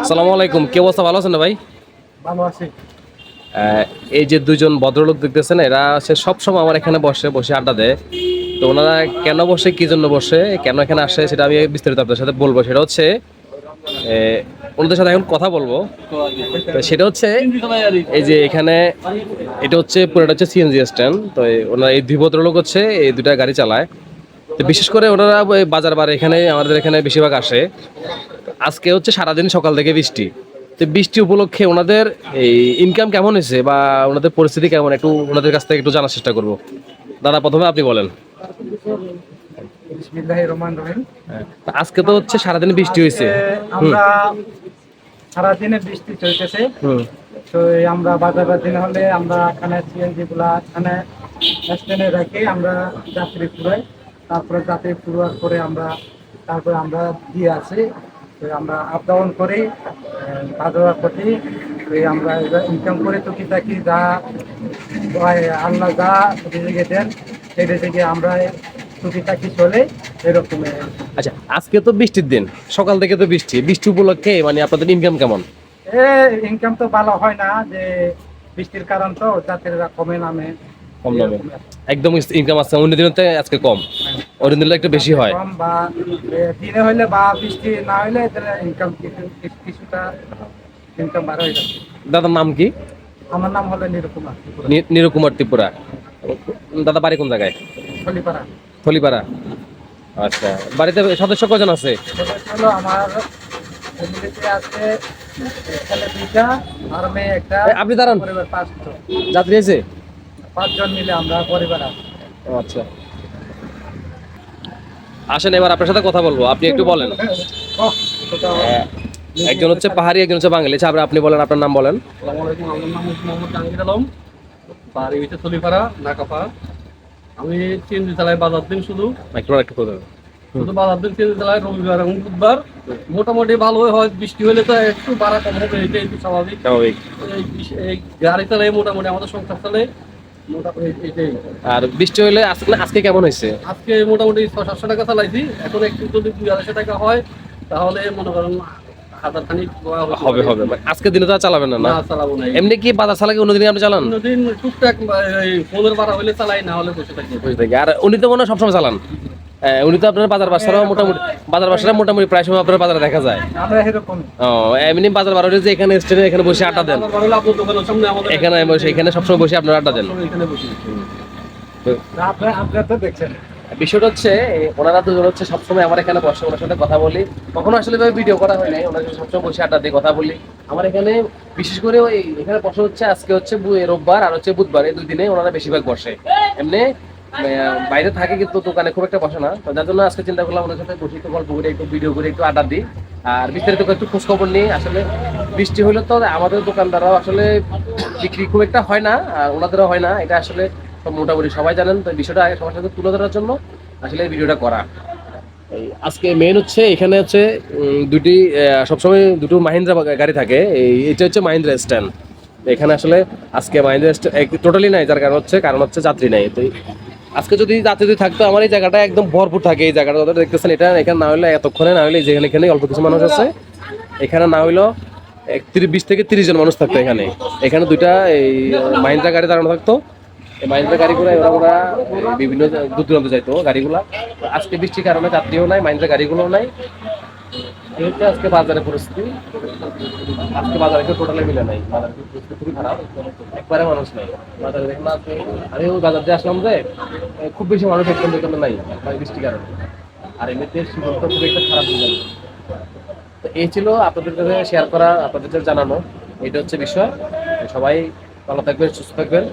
আসসালামু আলাইকুম কি অবস্থা? ভালো আছেন ভাই? ভালো আছি। এই যে দুজন ভদ্রলোক দেখতেছেন এরা সে সবসময় আমার এখানে বসে বসে আড্ডা দেয়। তো ওনারা কেন বসে কি জন্য বসে কেন এখানে আসে সেটা আমি বিস্তারিত আপনার সাথে বলব। সেটা হচ্ছে ওনাদের সাথে এখন কথা বলব। তো সেটা হচ্ছে এই যে এখানে এটা হচ্ছে পুরোটা হচ্ছে সিএনজি স্ট্যান্ড তো ওনারা এই দুই ভদ্রলোক হচ্ছে এই দুটা গাড়ি চালায়। তো বিশেষ করে ওনারা বাজার বার এখানে আমাদের এখানে বেশিরভাগ আসে। আজকে হচ্ছে সারাদিন সকাল থেকে বৃষ্টি। তো বৃষ্টি উপলক্ষে ওনাদের এই ইনকাম কেমন হয়েছে বা ওনাদের পরিস্থিতি কেমন? একটু ওনাদের কাছ থেকে একটু জানার চেষ্টা করব। দাদা প্রথমে আপনি বলেন। তা আজকে তো হচ্ছে সারাদিন বৃষ্টি হয়েছে। আমরা সারাদিনে বৃষ্টি চলতেছে। তো আমরা বাজারের দিন হলে আমরা এখানে সিএনজি গুলা এখানে স্ট্যান্ডে রেখে আমরা যাত্রী পুরাই তারপরে যাত্রী পুরার পরে আমরা তারপরে আমরা দিয়ে আসি। তো আমরা আপ ডাউন করি বাজার করি তো আমরা ইনকাম করে টুকিটাকি যা আল্লাহ যা রেজেকে দেন সেই রেজেকে আমরা টুকিটাকি চলে এরকম আচ্ছা আজকে তো বৃষ্টির দিন সকাল থেকে তো বৃষ্টি। বৃষ্টি উপলক্ষে মানে আপনাদের ইনকাম কেমন? এ ইনকাম তো ভালো হয় না যে বৃষ্টির কারণ তো যাত্রীরা কমে নামে। কম দামে একদম ইনকাম আছে অন্য দিনের আজকে কম। অন্য একটু বেশি হয়। বা দিনে হইলে বা বৃষ্টি না হইলে ইনকাম কিছুটা ইনকাম বার হয়ে যাচ্ছে। দাদার নাম কি? আমার নাম হলো নিরুকুমার নিরুকুমার ত্রিপুরা। দাদা বাড়ি কোন জায়গায়? খলিপাড়া থলিপাড়া আচ্ছা বাড়িতে সদস্য কজন আছে? হলো আমার ফ্যামিলিতে আছে ছেলে দুইটা আর মেয়ে একটা আপনি দাঁড়ান। পরিবার পাঁচজন। যাত্রী আছে? পাঁচজন মিলে আমরা পরিবার আছি। আচ্ছা। আসেন এবার আপনার সাথে কথা বলব। আপনি একটু বলেন। হ্যাঁ, একজন হচ্ছে পাহাড়ি একজন হচ্ছে বাঙালি। আচ্ছা, আপনি বলেন আপনার নাম বলেন। বাড়ি হচ্ছে আমি চালাই বাজার দিন শুধু। একটু একটু করে দেবেন। শুধু বাজার দিন চিন্দি চালাই রবিবার এবং বুধবার। মোটামুটি ভালো হয় বৃষ্টি হলে তো একটু বাড়া কম হবে এটাই স্বাভাবিক। গাড়ি চালাই মোটামুটি আমাদের সংসার চলে। মোটামুটি এটাই আর বৃষ্টি হইলে আজকে আজকে কেমন হয়েছে? আজকে মোটামুটি ছয় সাতশো টাকা চালাইছি। এখন একটু যদি দুই আড়াইশো টাকা হয় তাহলে মনে করেন হবে হবে। মানে আজকে দিনে তো চালাবেন না না? না চালাবো না। এমনি কি বাজার চালাকে অন্যদিন আপনি চালান? অন্যদিন টুকটাক ফোনের ভাড়া হলে চালাই না হলে বসে থাকি। বুঝে থাকি। আর উনি তো মনে হয় সবসময় চালান। উনি তো আপনার বাজার বাসারাও মোটামুটি বাজার বাসারা মোটামুটি প্রায় সময় আপনার বাজারে দেখা যায়। ও এমনি বাজার বার যে এখানে স্টেশনে এখানে বসে আড্ডা দেন। এখানে বসে এখানে সবসময় বসে আপনার আড্ডা দেন। বিষয়টা হচ্ছে ওনারা দুজন হচ্ছে সবসময় আমার এখানে বসে ওনার সাথে কথা বলি। কখনো আসলে ভিডিও করা হয় নাই ওনার সাথে সবসময় বসে আড্ডা দিয়ে কথা বলি। আমার এখানে বিশেষ করে ওই এখানে বসে হচ্ছে আজকে হচ্ছে রোববার আর হচ্ছে বুধবার এই দুই দিনে ওনারা বেশিরভাগ বসে। এমনি বাইরে থাকে কিন্তু দোকানে খুব একটা বসে না। তো যার জন্য আজকে চিন্তা করলাম ওনার সাথে বসে একটু গল্প করে, একটু ভিডিও করে, একটু আড্ডা দিই। আর বিস্তারিত একটু খোঁজ খবর নিই। আসলে বৃষ্টি হলে তো আমাদের দোকানদাররাও আসলে বিক্রি খুব একটা হয় না, আর ওনাদেরও হয় না। এটা আসলে মোটামুটি সবাই জানেন। তো বিষয়টা সবার সাথে তুলে ধরার জন্য আসলে এই ভিডিওটা করা। আজকে মেন হচ্ছে, এখানে হচ্ছে দুটি সবসময় দুটো মাহিন্দ্রা গাড়ি থাকে। এই, এটা হচ্ছে মাহিন্দ্রা স্ট্যান্ড। এখানে আসলে আজকে মাহিন্দ্রা স্ট্যান্ড টোটালি নাই। যার কারণ হচ্ছে কারণ হচ্ছে যাত্রী নাই। তো আজকে যদি যাত্রী যদি থাকতো, আমার এই জায়গাটা একদম ভরপুর থাকে, এই জায়গাটা যতটা দেখতেছেন, এটা এখানে না হলে এতক্ষণে না হলে যেখানে এখানে অল্প কিছু মানুষ আছে। এখানে না একত্রিশ বিশ থেকে তিরিশ জন মানুষ থাকতো এখানে। এখানে দুইটা এই, মাহিন্দ্রা গাড়ি দাঁড়ানো থাকতো। এই মাহিন্দ্রা গাড়িগুলো ওরা ওরা বিভিন্ন দূর দূরান্ত যাইতো গাড়িগুলা। আজকে বৃষ্টির কারণে যাত্রীও নাই, মাহিন্দ্রা গাড়িগুলোও নাই। এই হচ্ছে আজকে বাজারের পরিস্থিতি। আজকে বাজারে কেউ টোটালি মিলে নাই। বাজার খুবই একবারে মানুষ নাই। বাজারে দেখলাম আমি ওই বাজার দিয়ে আসলাম যে খুব বেশি মানুষ একদম এখানে নাই বৃষ্টির কারণে আর এমনিতে শীতল খুব একটা খারাপ হয়ে যাবে তো এই ছিল আপনাদের কাছে শেয়ার করা, আপনাদের জানানো। এটা হচ্ছে বিষয়। সবাই ভালো থাকবেন, সুস্থ থাকবেন।